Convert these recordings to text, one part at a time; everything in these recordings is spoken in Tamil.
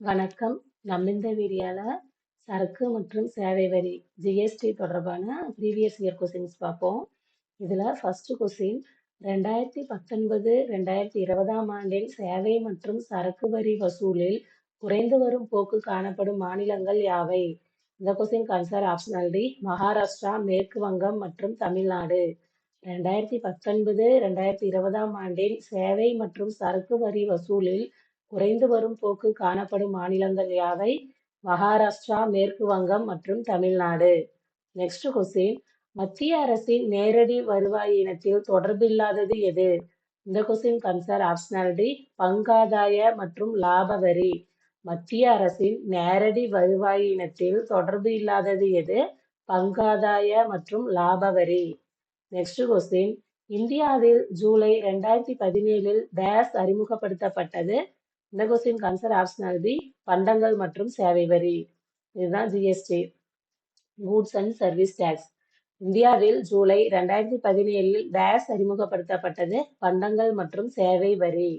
வணக்கம். நம்ம இந்த வீடியோல சரக்கு மற்றும் சேவை வரி ஜிஎஸ்டி தொடர்பான ப்ரீவியஸ் இயர் கொஸ்டின்ஸ் பார்ப்போம். இதில் ஃபர்ஸ்ட் கொஸ்டின் 2019, 2020ஆம் ஆண்டில் சேவை மற்றும் சரக்கு வரி வசூலில் குறைந்து வரும் போக்கு காணப்படும் மாநிலங்கள் யாவை? இந்த question answer optional D Maharashtra, மேற்கு வங்கம் மற்றும் தமிழ்நாடு. 2019, 2020ஆம் ஆண்டில் சேவை மற்றும் சரக்கு வரி வசூலில் குறைந்து வரும் போக்கு காணப்படும் மாநிலங்கள் யாவை? மகாராஷ்டிரா, மேற்கு வங்கம் மற்றும் தமிழ்நாடு. நெக்ஸ்ட் கொஸ்டின் மத்திய அரசின் நேரடி வருவாய் இனத்தில் தொடர்பில்லாதது எது? இந்த கொஸ்டின் கன்சர் ஆப்ஷனல் டி பங்காதாய மற்றும் லாப வரி. மத்திய அரசின் நேரடி வருவாய் இனத்தில் தொடர்பு இல்லாதது எது? பங்காதாய மற்றும் லாப வரி. நெக்ஸ்ட் கொஸ்டின் இந்தியாவில் ஜூலை 2017இல் டேஸ் அறிமுகப்படுத்தப்பட்டது? இந்த கொஸ்டின் ஆன்சர் ஆப்ஷனல் பி பண்டங்கள் மற்றும் சேவை வரி. இதுதான் GST goods and service tax. இந்தியாவில் ஜூலை 2017இல் டேஸ் அறிமுகப்படுத்தப்பட்டது? பண்டங்கள் மற்றும் சேவை வரி.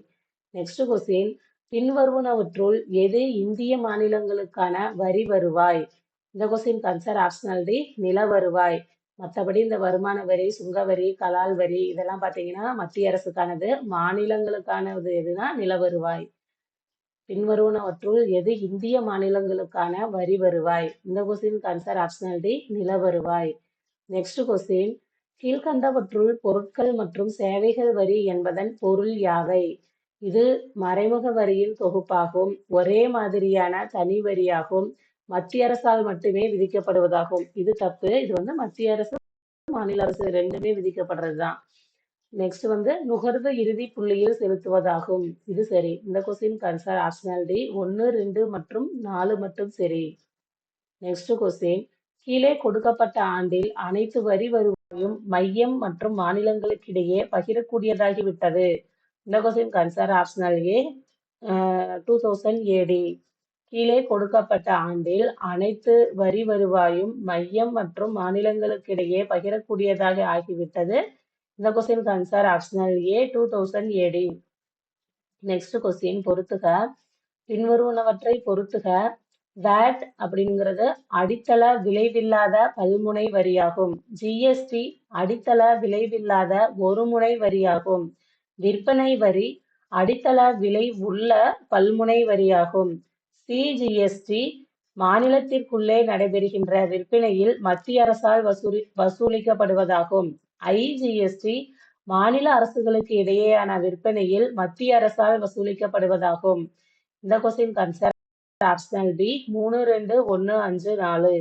நெக்ஸ்ட் கொஸ்டின் பின்வருவனவற்றுள் எது இந்திய மாநிலங்களுக்கான வரி வருவாய்? இந்த கொஸ்டின் ஆன்சர் ஆப்ஷனல் டி நில வருவாய். மற்றபடி இந்த வருமான வரி, சுங்க வரி, கலால் வரி இதெல்லாம் பார்த்தீங்கன்னா மத்திய அரசுக்கானது. மாநிலங்களுக்கானது எதுனா நில வருவாய். பின்வருவனவற்றுள் எது இந்திய மாநிலங்களுக்கான வரி வருவாய்? இந்த கொஸ்டினுக்கு ஆன்சர் ஆப்ஷனல் டி நில வருவாய். நெக்ஸ்ட் கொஸ்டின் கீழ்கண்டவற்றுள் பொருட்கள் மற்றும் சேவைகள் வரி என்பதன் பொருள் யாவை? இது மறைமுக வரியின் தொகுப்பாகும். ஒரே மாதிரியான தனி வரியாகும். மத்திய அரசால் மட்டுமே விதிக்கப்படுவதாகும். இது தப்பு. இது வந்து மத்திய அரசு, மாநில அரசு ரெண்டுமே விதிக்கப்படுறதுதான். நெக்ஸ்ட் வந்து நுகர்வு இறுதி புள்ளியில் செலுத்துவதாகும். இது சரி. இந்த கொஸ்டின் கன்சார் ஆப்ஷனல் டி ஒன்று, ரெண்டு மற்றும் நாலு மட்டும் சரி. நெக்ஸ்ட் கொஸ்டின் கீழே கொடுக்கப்பட்ட ஆண்டில் அனைத்து வரி வருவாயும் மையம் மற்றும் மாநிலங்களுக்கிடையே பகிரக்கூடியதாகிவிட்டது. இந்த question answer optional A two thousand AD. கீழே கொடுக்கப்பட்ட ஆண்டில் அனைத்து வரி வருவாயும் மையம் மற்றும் மாநிலங்களுக்கிடையே பகிரக்கூடியதாக ஆகிவிட்டது. இந்த கொஸ்டினுக்கு answer optional A two thousand AD. Next question பொறுத்துக பின்வருவனவற்றை பொறுத்துக வேட் அப்படிங்கிறது அடித்தள விளைவில்லாத பல்முனை வரியாகும். ஜிஎஸ்டி அடித்தள விளைவில்லாத ஒருமுனை வரியாகும். விற்பனை வரி அடித்தள விலை உள்ள பல்முனை வரியாகும். சிஜிஎஸ்டி மாநிலத்திற்குள்ளே நடைபெறுகின்ற விற்பனையில் மத்திய அரசால் வசூலி வசூலிக்கப்படுவதாகும். ஐஜிஎஸ்டி மாநில அரசுகளுக்கு இடையேயான விற்பனையில் மத்திய அரசால் வசூலிக்கப்படுவதாகும். இந்த கொஸ்டின் கன்சர் ஆப்ஷனல் பி மூணு, ரெண்டு, ஒன்று, அஞ்சு, நாலு.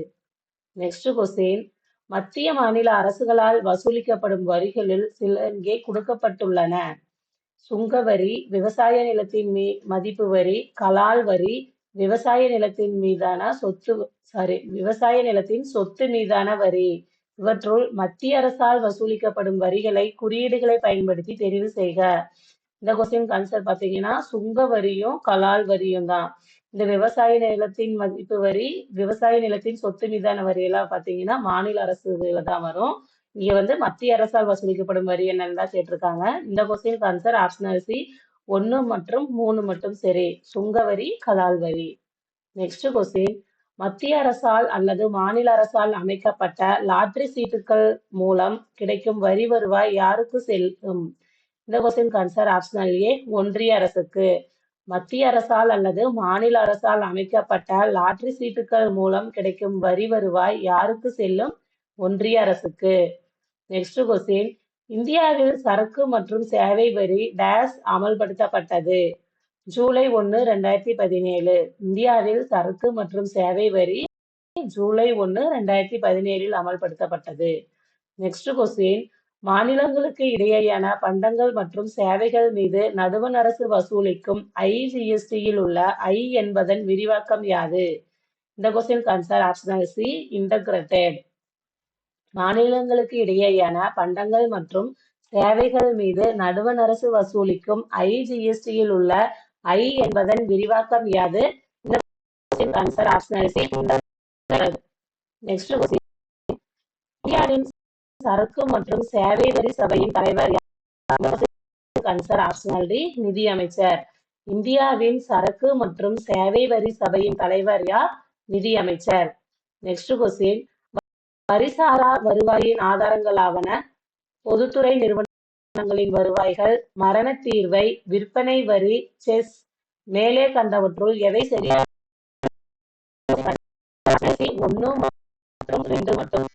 நெக்ஸ்ட் கொஸ்டின் மத்திய மாநில அரசுகளால் வசூலிக்கப்படும் வரிகளில் சில இங்கே கொடுக்கப்பட்டுள்ளன. சுங்க வரி, விவசாய நிலத்தின் மீ மதிப்பு வரி, கலால் வரி, விவசாய நிலத்தின் மீதான சொத்து சாரி விவசாய நிலத்தின் சொத்து மீதான வரி. இவற்றுள் மத்திய அரசால் வசூலிக்கப்படும் வரிகளை குறியீடுகளை பயன்படுத்தி தெரிவு செய்க. இந்த கொஸ்டின் ஆன்சர் பார்த்தீங்கன்னா சுங்க வரியும் கலால் வரியும் தான். இந்த விவசாய நிலத்தின் மதிப்பு வரி, விவசாய நிலத்தின் சொத்து மீதான வரி எல்லாம் பார்த்தீங்கன்னா மாநில அரசுல தான் வரும். இங்க வந்து மத்திய அரசால் வசூலிக்கப்படும் வரி என்னன்னு தான் கேட்டிருக்காங்க. இந்த கொஸ்டின் ஆன்சர் ஆப்ஷனல் சி ஒன்று மற்றும் மூணு மட்டும் சரி. சுங்க வரி, கலால் வரி. நெக்ஸ்ட் கொஸ்டின் மத்திய அரசால் அல்லது மாநில அரசால் அமைக்கப்பட்ட லாட்ரி சீட்டுகள் மூலம் கிடைக்கும் வரி வருவாய் யாருக்கு செல்லும்? இந்த கொஸ்டின் ஆன்சர் ஆப்ஷனல் ஏ ஒன்றிய அரசுக்கு. மத்திய அரசால் அல்லது மாநில அரசால் அமைக்கப்பட்ட லாட்ரி சீட்டுகள் மூலம் கிடைக்கும் வரி வருவாய் யாருக்கு செல்லும்? ஒன்றிய அரசுக்கு. நெக்ஸ்ட் கொஸ்டின் இந்தியாவில் சரக்கு மற்றும் சேவை வரி டேஸ் அமல்படுத்தப்பட்டது? ஜூலை ஒன்று, ரெண்டாயிரத்தி பதினேழு. இந்தியாவில் சரக்கு மற்றும் சேவை வரி ஜூலை ஒன்று, ரெண்டாயிரத்தி பதினேழில் அமல்படுத்தப்பட்டது. நெக்ஸ்ட் கொஸ்டின் மாநிலங்களுக்கு இடையேயான பண்டங்கள் மற்றும் சேவைகள் மீது நடுவண் அரசு வசூலிக்கும் ஐஜிஎஸ்டியில் உள்ள ஐ என்பதன் விரிவாக்கம் யாது? இந்த question answer optional C integrated. மாநிலங்களுக்கு இடையேயான பண்டங்கள் மற்றும் சேவைகள் மீது நடுவண் அரசு வசூலிக்கும் ஐஜிஎஸ்டியில் உள்ள ஐ என்பதன் விரிவாக்கம் யாது? இந்த ஆன்சர் ஆப்ஷனல் சி நெக்ஸ்ட் இந்தியாவின் சரக்கு மற்றும் சேவை வரி சபையின் தலைவர் யார்? ஆன்சர் ஆப்ஷனல் டி நிதி அமைச்சர். இந்தியாவின் சரக்கு மற்றும் சேவை வரி சபையின் தலைவர் யார்? நிதியமைச்சர். நெக்ஸ்ட் கொஸ்டின் வரிசாரா வருவாயின் ஆதாரங்களாவன? பொதுத்துறை நிறுவனம் நிறுவனங்களின் வருவாய்கள் மரண தீர்வை விற்பனை வரி செஸ் மேலே கண்டவற்றுள் எவை சரியான ஒன்று மற்றும் ரெண்டு மட்டும்.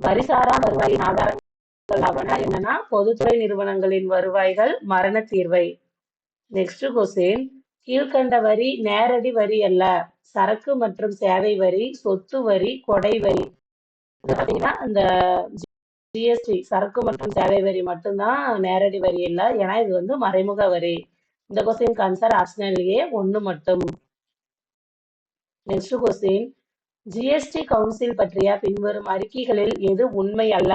வரிசாரா வருவாயின் ஆதாரங்கள் என்னன்னா பொதுத்துறை நிறுவனங்களின் வருவாய்கள் மரண தீர்வை. நெக்ஸ்ட் கொஸ்டின் கீழ்கண்ட வரி நேரடி வரி அல்ல. சரக்கு மற்றும் சேவை வரி சொத்து வரி கொடை வரி. பார்த்தீங்கன்னா அந்த ஜிஎஸ்டி சரக்கு மற்றும் சேவை வரி மட்டும்தான் நேரடி வரி இல்லை. ஏன்னா இது வந்து மறைமுக வரி. இந்த கொஸ்டின் ஆன்சர் ஆப்ஷனல்லையே ஒன்று மட்டும். நெக்ஸ்ட் கொஸ்டின் ஜிஎஸ்டி கவுன்சில் பற்றிய பின்வரும் அறிக்கைகளில் எது உண்மை அல்ல?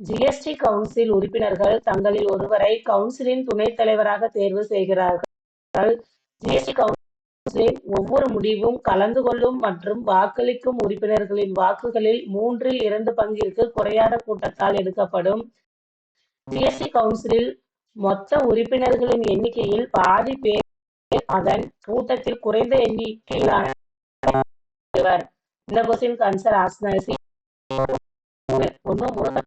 ஜிஎஸ்டி கவுன்சில் உறுப்பினர்கள் தங்களில் ஒருவரை கவுன்சிலின் துணைத் தலைவராக தேர்வு செய்கிறார்கள். ஜிஎஸ்டி ஒவ்வொரு முடிவும் கலந்து கொள்ளும் மற்றும் வாக்களிக்கும் உறுப்பினர்களின் வாக்குகளில் மூன்றில் இரண்டு பங்கிற்கு குறையாத கூட்டத்தால் எடுக்கப்படும் ஜிஎஸ்டி கவுன்சிலில் மொத்த உறுப்பினர்களின் எண்ணிக்கையில் பாதி பேர் அதன் கூட்டத்தில் குறைந்த எண்ணிக்கையிலான இந்த ஆன்சர் சி ஒன்று மூணு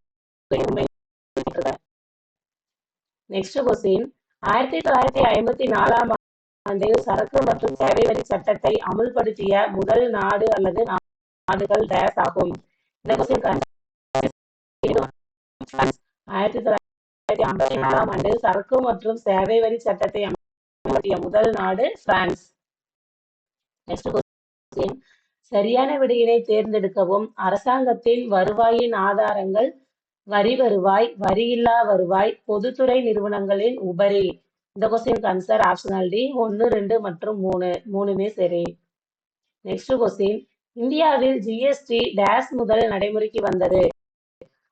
நெக்ஸ்ட் கொஸ்டின் ஆயிரத்தி தொள்ளாயிரத்தி ஐம்பத்தி நாலாம் ஆண்டில் சரக்கு மற்றும் சேவை வரி சட்டத்தை அமுல்படுத்திய முதல் நாடு அல்லது நாடுகள் டேஸ் ஆகும். ஆயிரத்தி தொள்ளாயிரத்தி ஐம்பத்தி ஆறாம் ஆண்டு சரக்கு மற்றும் சேவை வரி சட்டத்தை அமுல்படுத்திய முதல் நாடு பிரான்ஸ். சரியான விடையினை தேர்ந்தெடுக்கவும். அரசாங்கத்தின் வருவாயின் ஆதாரங்கள் வரி வருவாய் வரியில்லா வருவாய் பொதுத்துறை நிறுவனங்களின் உபரி. இந்த கொஸ்டின் ஆன்சர் ஆப்ஷனல் டி ஒன்று ரெண்டு மற்றும் மூணு. மூணுமே சரி. நெக்ஸ்ட் கொஸ்டின் இந்தியாவில் ஜிஎஸ்டி டேஸ் முதல் நடைமுறைக்கு வந்தது.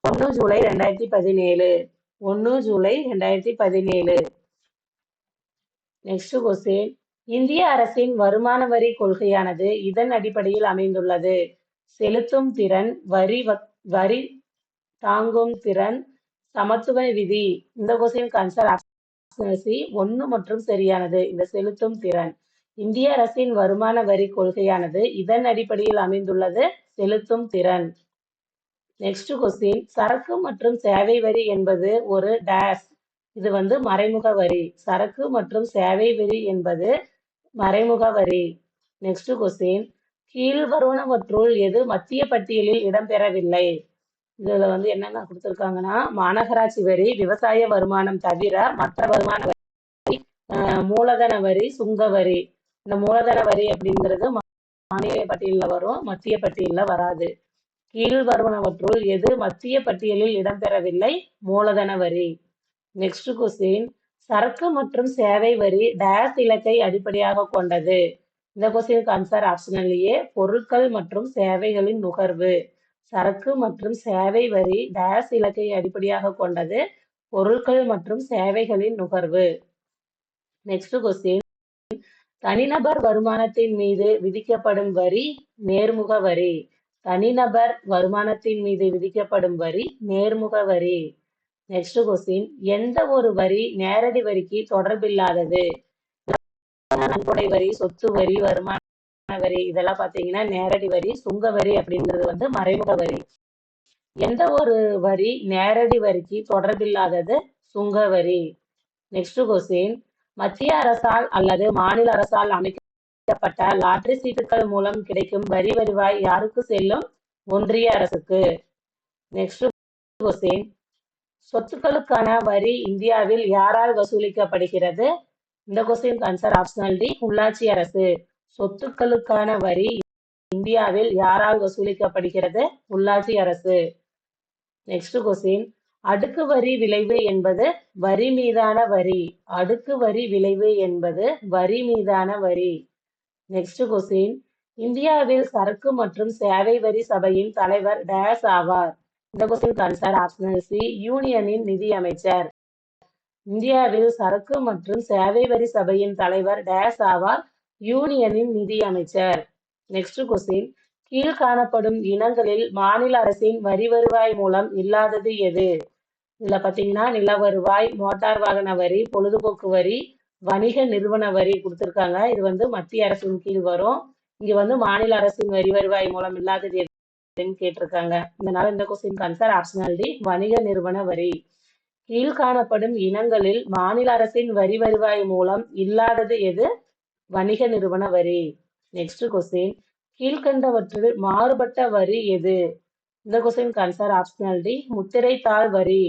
ஒன்று ஜூலை ரெண்டாயிரத்தி பதினேழு. ஒன்று ஜூலை ரெண்டாயிரத்தி பதினேழு. நெக்ஸ்ட் கொஸ்டின் இந்திய அரசின் வருமான வரி கொள்கையானது இதன் அடிப்படையில் அமைந்துள்ளது. செலுத்தும் திறன் வரி வரி தாங்கும் திறன் சமத்துவ விதி இந்த கொஸ்டின் ஆன்சர் சி ஒன்று மற்றும் சரியானது. இந்த செலுத்தும் திறன். இந்திய அரசின் வருமான வரி கொள்கையானது இதன் அடிப்படையில் அமைந்துள்ளது. செலுத்தும் திறன். நெக்ஸ்ட் கொஸ்டின் சரக்கு மற்றும் சேவை வரி என்பது ஒரு டேஸ் இது வந்து மறைமுக வரி. சரக்கு மற்றும் சேவை வரி என்பது மறைமுக வரி. நெக்ஸ்ட் கொஸ்டின் கீழ் வருவனவற்றுள் எது மத்திய பட்டியலில் இடம்பெறவில்லை? இதுல வந்து என்னென்ன கொடுத்துருக்காங்கன்னா மாநகராட்சி வரி விவசாய வருமானம் தவிர மற்ற வருமான வரி மூலதன வரி சுங்க வரி. இந்த மூலதன வரி அப்படிங்கிறது மாநில பட்டியலில் வரும் மத்திய பட்டியலில் வராது. கீழ் வருவனவற்றுள் எது மத்திய பட்டியலில் இடம்பெறவில்லை? மூலதன வரி. நெக்ஸ்ட் கொஸ்டின் சரக்கு மற்றும் சேவை வரி டேஸ் இலக்கை அடிப்படையாக கொண்டது. இந்த கொஸ்டினுக்கு ஆன்சர் ஆப்ஷனல்லேயே பொருட்கள் மற்றும் சேவைகளின் நுகர்வு. சரக்கு மற்றும் சேவை வரி டேஸ் இலக்கை அடிப்படையாக கொண்டது பொருட்கள் மற்றும் சேவைகளின் நுகர்வு. நெக்ஸ்ட் கொஸ்டின் தனிநபர் வருமானத்தின் மீது விதிக்கப்படும் வரி நேர்முக வரி. தனிநபர் வருமானத்தின் மீது விதிக்கப்படும் வரி நேர்முக வரி. நெக்ஸ்ட் கொஸ்டின் எந்த ஒரு வரி நேரடி வரிக்கு தொடர்பில்லாதது? நன்கொடை வரி சொத்து வரி வருமான வரி இதெல்லாம் பார்த்தீங்கன்னா நேரடி வரி சுங்க வரி அப்படிங்கிறது வந்து மறைமுக வரி. எந்த ஒரு வரி நேரடி வரிக்கு தொடர்பில்லாதது சுங்க வரி. நெக்ஸ்ட் கொஸ்டின் மத்திய அரசால் அல்லது மாநில அரசால் அமைக்கப்பட்ட லாட்டரி சீட்டுகள் மூலம் கிடைக்கும் வரி வருவாய் யாருக்கு செல்லும்? ஒன்றிய அரசுக்கு. நெக்ஸ்ட் கொஸ்டின் சொத்துக்களுக்கான வரி இந்தியாவில் யாரால் வசூலிக்கப்படுகிறது? இந்த கொஸ்டின் ஆன்சர் ஆப்ஷனல் டி உள்ளாட்சி அரசு. சொத்துக்களுக்கான வரி இந்தியாவில் யாரால் வசூலிக்கப்படுகிறது? உள்ளாட்சி அரசு. நெக்ஸ்ட் கொஸ்டின் அடுக்கு வரி விளைவு என்பது வரி மீதான வரி. அடுக்கு வரி விளைவு என்பது வரி மீதான வரி. நெக்ஸ்ட் கொஸ்டின் இந்தியாவில் சரக்கு மற்றும் சேவை வரி சபையின் தலைவர் டேஸ் ஆவார். இந்த கொஸ்டின் ஆன்சர் ஆப்ஷனல் சி யூனியனின் நிதி அமைச்சர் இந்தியாவில் சரக்கு மற்றும் சேவை வரி சபையின் தலைவர் டேஸ் ஆவார். யூனியனின் நிதி அமைச்சர் நெக்ஸ்ட் கொஸ்டின் கீழ் காணப்படும் இனங்களில் மாநில அரசின் வரி வருவாய் மூலம் இல்லாதது எது? இதுல பாத்தீங்கன்னா நில வருவாய் மோட்டார் வாகன வரி பொழுதுபோக்கு வரி வணிக நிறுவன வரி கொடுத்துருக்காங்க. இது வந்து மத்திய அரசின் கீழ் வரும். இங்க வந்து மாநில அரசின் வரி வருவாய் மூலம் இல்லாதது எதுன்னு கேட்டிருக்காங்க. இதனால இந்த கொஸ்டின் ஆன்சர் ஆப்ஷனல் டி வணிக நிறுவன வரி. கீழ்காணப்படும் இனங்களில் மாநில அரசின் வரி வருவாய் மூலம் இல்லாதது எது? வணிக நிறுவன வரி. நெக்ஸ்ட் கொஸ்டின் கீழ்கண்டவற்றில் மாறுபட்ட வரி எது? இந்த கொஸ்டின் ஆன்சர் ஆப்ஷனல் டி முத்திரைத்தாள் வரி.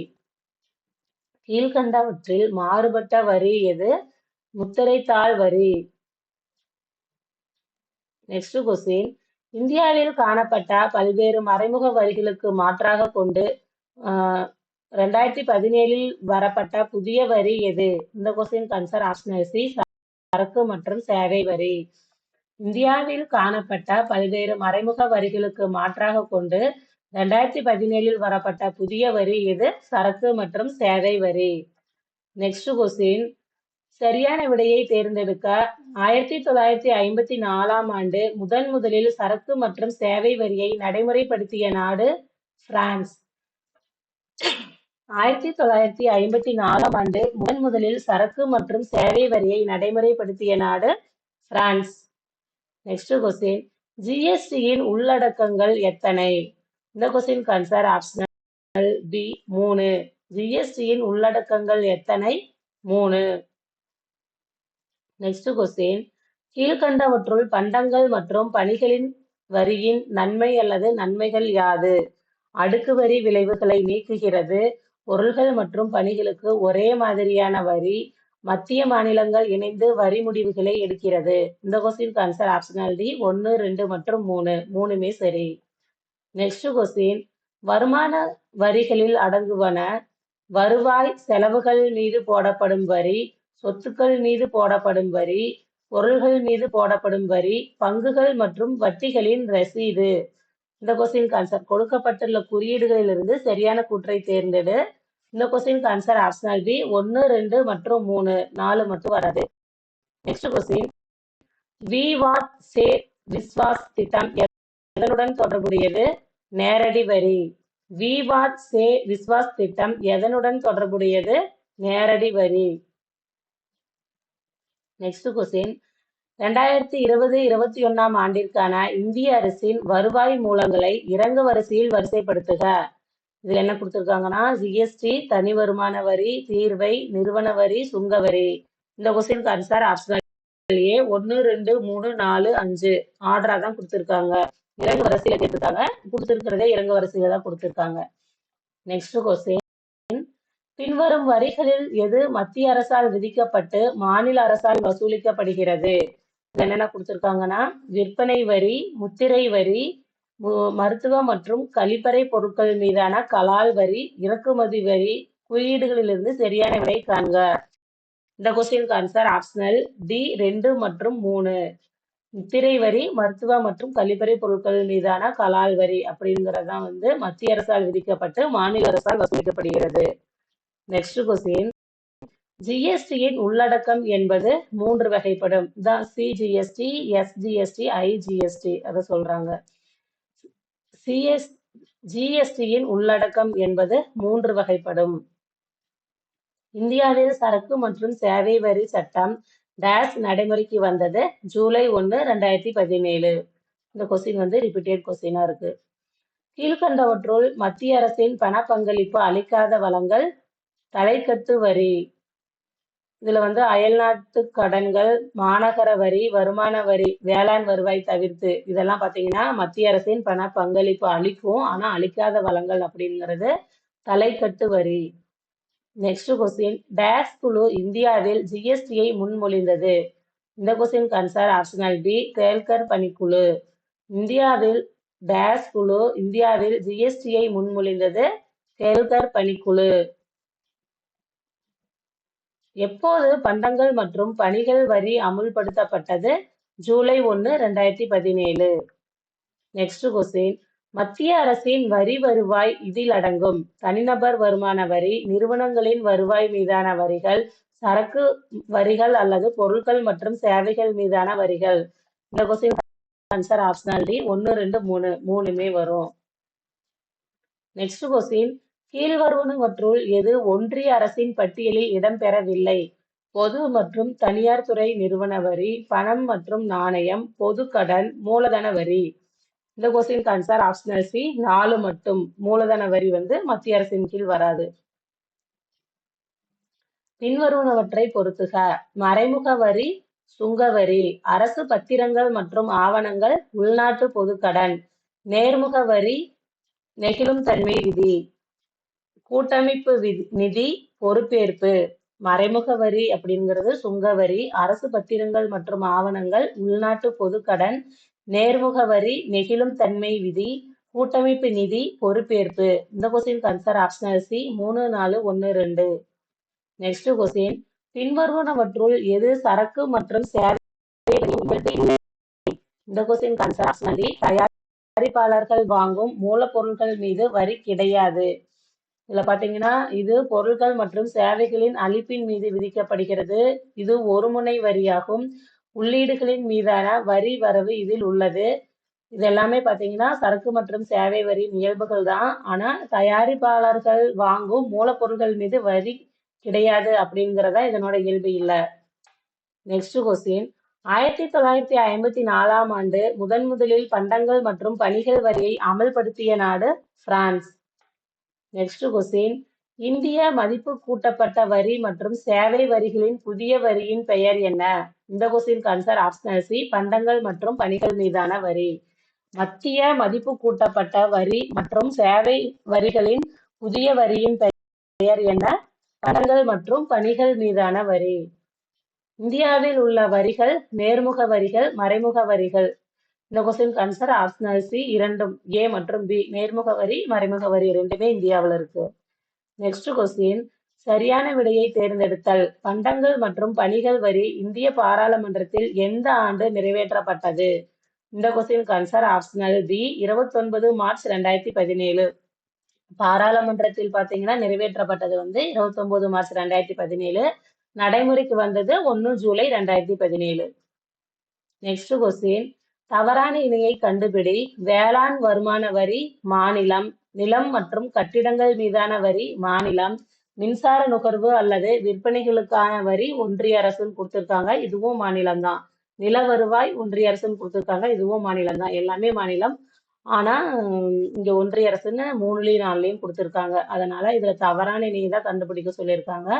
கீழ்கண்டவற்றில் மாறுபட்ட வரி எது? முத்திரைத்தாள் வரி. நெக்ஸ்ட் கொஸ்டின் இந்தியாவில் காணப்பட்ட பல்வேறு மறைமுக வரிகளுக்கு மாற்றாக கொண்டு ரெண்டாயிரத்தி பதினேழில் வரப்பட்ட புதிய வரி எது? இந்த கொஸ்டின் கன்சர் ஆப்ஷனல் சி சரக்கு மற்றும் சேவை வரி. இந்தியாவில் காணப்பட்ட பல்வேறு மறைமுக வரிகளுக்கு மாற்றாக கொண்டு ரெண்டாயிரத்தி பதினேழில் வரப்பட்ட புதிய வரி இது சரக்கு மற்றும் சேவை வரி. நெக்ஸ்ட் கொஸ்டின் சரியான விடையை தேர்ந்தெடுக்க ஆயிரத்தி தொள்ளாயிரத்தி ஐம்பத்தி நாலாம் ஆண்டு முதன் முதலில் சரக்கு மற்றும் சேவை வரியை நடைமுறைப்படுத்திய நாடு பிரான்ஸ். ஆயிரத்தி தொள்ளாயிரத்தி ஐம்பத்தி நாலாம் ஆண்டு முதன் முதலில் சரக்கு மற்றும் சேவை வரியை நடைமுறைப்படுத்திய நாடு பிரான்ஸ். நெக்ஸ்ட் கொஸ்டின் ஜிஎஸ்டியின் உள்ளடக்கங்கள் எத்தனை? இந்த கொஸ்டின் கன்சர் ஆப்ஷனல் பி மூணு. ஜிஎஸ்டியின் உள்ளடக்கங்கள் எத்தனை? மூணு. நெக்ஸ்ட் கொஸ்டின் கீழ்கண்டவற்றுள் பண்டங்கள் மற்றும் பணிகளின் வரியின் நன்மை அல்லது நன்மைகள் யாது? அடுக்கு வரி விளைவுகளை நீக்குகிறது. பொருள்கள் மற்றும் பணிகளுக்கு ஒரே மாதிரியான வரி மத்திய மாநிலங்கள் இணைந்து வரி முடிவுகளை எடுக்கிறது. இந்த கொஸ்டின் ஆன்சர் ஆப்ஷனல் டி ஒன்று ரெண்டு மற்றும் மூணு. மூணுமே சரி. நெக்ஸ்ட் கொஸ்டின் வருமான வரிகளில் அடங்குவன வருவாய் செலவுகள் மீது போடப்படும் வரி சொத்துக்கள் மீது போடப்படும் வரி பொருள்கள் மீது போடப்படும் வரி பங்குகள் மற்றும் வட்டிகளின் ரசீது. இந்த கொஸ்டின் ஆன்சர் கொடுக்கப்பட்டுள்ள குறியீடுகளிலிருந்து சரியான கூற்றை தேர்ந்தெடு. இந்த கொஸ்டின் ஆன்சர் ஆப்ஷனல் பி ஒன்று ரெண்டு மற்றும் மூணு நாலு மட்டும் வராது. நெக்ஸ்ட் கொஸ்டின் வி சே விஸ்வாஸ் திட்டம் எதனுடன் தொடர்புடையது? நேரடி வரி. வி வாட் சே விஸ்வாஸ் திட்டம் எதனுடன் தொடர்புடையது? நேரடி வரி. நெக்ஸ்ட் கொஸ்டின் ரெண்டாயிரத்தி இருபது இருபத்தி ஒன்னாம் ஆண்டிற்கான இந்திய அரசின் வருவாய் மூலங்களை இறங்கு வரிசையில் வரிசைப்படுத்துக. இதுல என்ன கொடுத்துருக்காங்கன்னா ஜிஎஸ்டி தனி வருமான வரி தீர்வை நிறுவன வரி சுங்க வரி. இந்த கொஸ்டினுக்கு ஆன்சர் ஆப்ஷனல் ஏ ஒன்று ரெண்டு மூணு நாலு அஞ்சு. ஆர்டரா தான் கொடுத்துருக்காங்க. இறங்கு வரிசையில கேட்டிருக்காங்க. கொடுத்துருக்கிறதே இறங்கு வரிசையில தான் கொடுத்துருக்காங்க. நெக்ஸ்ட் கொஸ்டின் பின்வரும் வரிகளில் எது மத்திய அரசால் விதிக்கப்பட்டு மாநில அரசால் வசூலிக்கப்படுகிறது? என்னென்ன கொடுத்துருக்காங்கன்னா விற்பனை வரி முத்திரை வரி மருத்துவ மற்றும் கழிப்பறை பொருட்கள் மீதான கலால் வரி இறக்குமதி வரி குறியீடுகளிலிருந்து சரியான விடை காண்க. இந்த கொஸ்டினுக்கு ஆன்சர் ஆப்ஷனல் டி ரெண்டு மற்றும் மூணு. முத்திரை வரி மருத்துவ மற்றும் கழிப்பறை பொருட்கள் மீதான கலால் வரி அப்படிங்கிறதான் வந்து மத்திய அரசால் விதிக்கப்பட்டு மாநில அரசால் வசூலிக்கப்படுகிறது. நெக்ஸ்ட் கொஸ்டின் ஜிஎஸ்டியின் உள்ளடக்கம் என்பது மூன்று வகைப்படும். தான் சிஜிஎஸ்டி எஸ்ஜிஎஸ்டி ஐஜிஎஸ்டி அதை சொல்றாங்க. சிஎஸ் ஜிஎஸ்டியின் உள்ளடக்கம் என்பது மூன்று வகைப்படும். இந்தியாவில் சரக்கு மற்றும் சேவை வரி சட்டம் டேஸ் நடைமுறைக்கு வந்தது ஜூலை ஒன்று ரெண்டாயிரத்தி பதினேழு. இந்த கொஸ்டின் வந்து ரிப்பீட்டட் கொஸ்டினா இருக்கு. கீழ்கண்டவற்றுள் மத்திய அரசின் பண பங்களிப்பு அளிக்காத வளங்கள் தலைக்கட்டு வரி. இதுல வந்து அயல்நாட்டு கடன்கள் மாநகர வரி வருமான வரி வேளாண் வருவாய் தவிர்த்து இதெல்லாம் பாத்தீங்கன்னா மத்திய அரசின் பண பங்களிப்பு அளிக்கும். ஆனா அளிக்காத வளங்கள் அப்படிங்கிறது தலைக்கட்டு வரி. நெக்ஸ்ட் கொஸ்டின் டேஸ் குழு இந்தியாவில் ஜிஎஸ்டியை முன்மொழிந்தது. இந்த question answer optional D Kelkar பணிக்குழு இந்தியாவில் டேஸ் குழு இந்தியாவில் ஜிஎஸ்டியை முன்மொழிந்தது கேல்கர் பணிக்குழு எப்போது பண்டங்கள் மற்றும் பணிகள் வரி அமுல்படுத்தப்பட்டது? ஜூலை ஒன்று ரெண்டாயிரத்தி பதினேழு. நெக்ஸ்ட் கொஸ்டின் மத்திய அரசின் வரி வருவாய் இதில் அடங்கும். தனிநபர் வருமான வரி நிறுவனங்களின் வருவாய் மீதான வரிகள் சரக்கு வரிகள் அல்லது பொருட்கள் மற்றும் சேவைகள் மீதான வரிகள். இந்த கொஸ்டின் ஆன்சர் ஆப்ஷனல் டி ஒன்று ரெண்டு மூணு மூணுமே வரும். நெக்ஸ்ட் கொஸ்டின் கீழ்வருவனவற்றுள் எது ஒன்றிய அரசின் பட்டியலில் இடம்பெறவில்லை. பொது மற்றும் தனியார் துறை நிறுவன வரி பணம் மற்றும் நாணயம் பொது கடன் மூலதன வரி. இந்த கொஸ்டின் ஆன்சர் ஆப்ஷனல் சி நாலு மட்டும். மூலதன வரி வந்து மத்திய அரசின் கீழ் வராது. பின்வருவனவற்றை பொருத்துக மறைமுக வரி சுங்க வரி அரசு பத்திரங்கள் மற்றும் ஆவணங்கள் உள்நாட்டு பொதுக்கடன் நேர்முக வரி நெகிழும் தன்மை விதி. கூட்டமைப்பு நிதி பொறுப்பேற்பு மறைமுக வரி அப்படிங்கிறது சுங்க வரி அரசு பத்திரங்கள் மற்றும் ஆவணங்கள் உள்நாட்டு பொதுக்கடன் நேர்முக வரி நெகிழும் தன்மை விதி கூட்டமைப்பு நிதி பொறுப்பேற்பு. இந்த கொஸ்டின் கன்சர் ஆப்ஷனல் சி மூணு நாலு ஒன்று ரெண்டு. நெக்ஸ்ட் கொஸ்டின் பின்வருவனவற்றுள் எது சரக்கு மற்றும் சேவை இந்த கொஸ்டின் கன்சர் ஆப்ஷனல் தயாரிப்பாளர்கள் வாங்கும் மூலப்பொருட்கள் மீது வரி கிடையாது. இதுல பாத்தீங்கன்னா இது பொருட்கள் மற்றும் சேவைகளின் அளிப்பின் மீது விதிக்கப்படுகிறது. இது ஒரு முனை வரியாகும். உள்ளீடுகளின் மீதான வரி வரவு இதில் உள்ளது. இது எல்லாமே பாத்தீங்கன்னா சரக்கு மற்றும் சேவை வரி இயல்புகள் தான். ஆனா தயாரிப்பாளர்கள் வாங்கும் மூலப்பொருட்கள் மீது வரி கிடையாது அப்படிங்கிறதா இதனோட இயல்பு இல்லை. நெக்ஸ்ட் கொஸ்டின் ஆயிரத்தி தொள்ளாயிரத்தி ஐம்பத்தி நாலாம் ஆண்டு முதன் முதலில் பண்டங்கள் மற்றும் பணிகள் வரியை அமல்படுத்திய நாடு பிரான்ஸ். நெக்ஸ்ட் கொஸ்டின் இந்திய மதிப்பு கூட்டப்பட்ட வரி மற்றும் சேவை வரிகளின் புதிய வரியின் பெயர் என்ன? இந்த கொஸ்டின் ஆன்சர் ஆப்ஷன் சி பண்டங்கள் மற்றும் பணிகள் மீதான வரி. மத்திய மதிப்பு கூட்டப்பட்ட வரி மற்றும் சேவை வரிகளின் புதிய வரியின் பெயர் என்ன? பண்டங்கள் மற்றும் பணிகள் மீதான வரி. இந்தியாவில் உள்ள வரிகள் நேர்முக வரிகள் மறைமுக வரிகள். இந்த கொஸ்டின் ஆன்சர் ஆப்ஷனல் சி இரண்டும் ஏ மற்றும் பி நேர்முக வரி மறைமுக வரி ரெண்டுமே இந்தியாவில் இருக்கு. நெக்ஸ்ட் கொஸ்டின் சரியான விடையை தேர்ந்தெடுத்தல் பண்டங்கள் மற்றும் பணிகள் வரி இந்திய பாராளுமன்றத்தில் எந்த ஆண்டு நிறைவேற்றப்பட்டது? இந்த கொஸ்டின் ஆன்சர் ஆப்ஷனல் பி இருபத்தொன்பது மார்ச் ரெண்டாயிரத்தி பதினேழு. பாராளுமன்றத்தில் பார்த்தீங்கன்னா நிறைவேற்றப்பட்டது வந்து இருபத்தொன்பது மார்ச் ரெண்டாயிரத்தி பதினேழு. நடைமுறைக்கு வந்தது ஒன்று ஜூலை ரெண்டாயிரத்தி பதினேழு. நெக்ஸ்ட் கொஸ்டின் தவறான இணையை கண்டுபிடி. வேளாண் வருமான வரி மாநிலம். நிலம் மற்றும் கட்டிடங்கள் மீதான வரி மாநிலம். மின்சார நுகர்வு அல்லது விற்பனைகளுக்கான வரி ஒன்றிய அரசுன்னு கொடுத்துருக்காங்க. இதுவும் மாநிலம் தான் நில வருவாய் ஒன்றிய அரசுன்னு கொடுத்துருக்காங்க. இதுவும் மாநிலம் தான் எல்லாமே மாநிலம். ஆனா இங்க ஒன்றிய அரசுன்னு மூணுலயும் நாலுலயும் கொடுத்துருக்காங்க. அதனால இதுல தவறான இணையை தான் கண்டுபிடிக்க சொல்லியிருக்காங்க.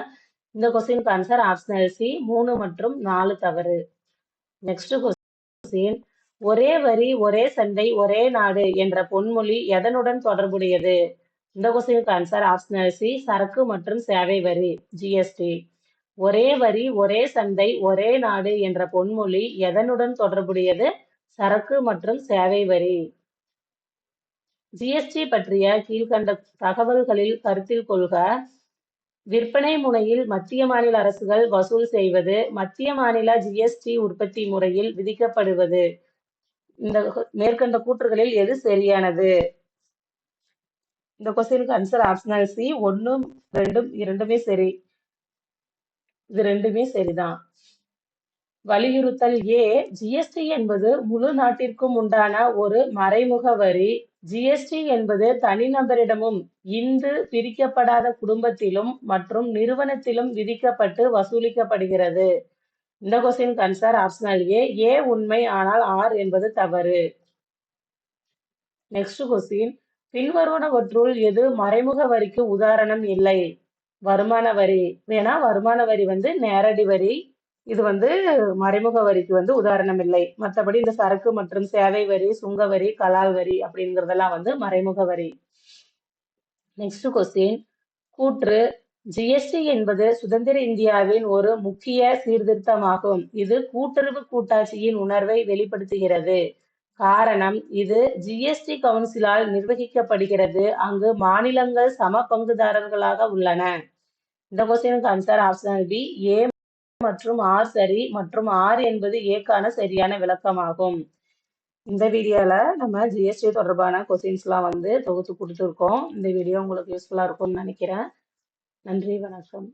இந்த கொஸ்டின் ஆன்சர் ஆப்ஷனல் சி மூணு மற்றும் நாலு தவறு. நெக்ஸ்ட் கொஸ்டின் ஒரே வரி ஒரே சண்டை ஒரே நாடு என்ற பொன்மொழி எதனுடன் தொடர்புடையது? இந்த கொஸ்டினுக்கு ஆன்சர் ஆப்ஷனல் சி சரக்கு மற்றும் சேவை வரி ஜிஎஸ்டி ஒரே வரி ஒரே சந்தை ஒரே நாடு என்ற பொன்மொழி எதனுடன் தொடர்புடையது? சரக்கு மற்றும் சேவை வரி. ஜிஎஸ்டி பற்றிய கீழ்கண்ட தகவல்களில் கருத்தில் கொள்க. விற்பனை முனையில் மத்திய மாநில அரசுகள் வசூல் செய்வது மத்திய மாநில ஜிஎஸ்டி உற்பத்தி முறையில் விதிக்கப்படுவது. இந்த மேற்கண்ட கூற்றுகளில் எது சரியானது? இந்த கொஸ்டினுக்கு ஆன்சர் ஆப்ஷனல் சி ஒன்னும் ரெண்டும் இரண்டுமே சரி. இது ரெண்டுமே சரிதான். வலியுறுத்தல் ஏ ஜிஎஸ்டி என்பது முழு நாட்டிற்கும் உண்டான ஒரு மறைமுக வரி. ஜிஎஸ்டி என்பது தனிநபரிடமும் இந்து பிரிக்கப்படாத குடும்பத்திலும் மற்றும் நிறுவனத்திலும் விதிக்கப்பட்டு வசூலிக்கப்படுகிறது. இந்த question answer optional A. A உண்மை ஆனால் ஆர் என்பது தவறு. Next question. பின்வருவனவற்றுள் எது? மறைமுக வரிக்கு உதாரணம் இல்லை. வருமான வரி. வேணா வருமான வரி வந்து நேரடி வரி. இது வந்து மறைமுக வரிக்கு வந்து உதாரணம் இல்லை. மற்றபடி இந்த சரக்கு மற்றும் சேவை வரி சுங்க வரி கலால் வரி அப்படிங்கிறதெல்லாம் வந்து மறைமுக வரி. Next question. கூற்று. ஜிஎஸ்டி என்பது சுதந்திர இந்தியாவின் ஒரு முக்கிய சீர்திருத்தமாகும். இது கூட்டுறவு கூட்டாட்சியின் உணர்வை வெளிப்படுத்துகிறது. காரணம் இது ஜிஎஸ்டி கவுன்சிலால் நிர்வகிக்கப்படுகிறது. அங்கு மாநிலங்கள் சம பங்குதாரர்களாக உள்ளன. இந்த கொஸ்டினுக்கு ஆன்சர் ஆப்ஷன் பி ஏ மற்றும் ஆர் சரி மற்றும் ஆர் என்பது ஏக்கான சரியான விளக்கமாகும். இந்த வீடியோல நம்ம ஜிஎஸ்டி தொடர்பான கொஸ்டின்ஸ்லாம் வந்து தொகுத்து கொடுத்துருக்கோம். இந்த வீடியோ உங்களுக்கு யூஸ்ஃபுல்லா இருக்கும்னு நினைக்கிறேன். நன்றி வணக்கம்.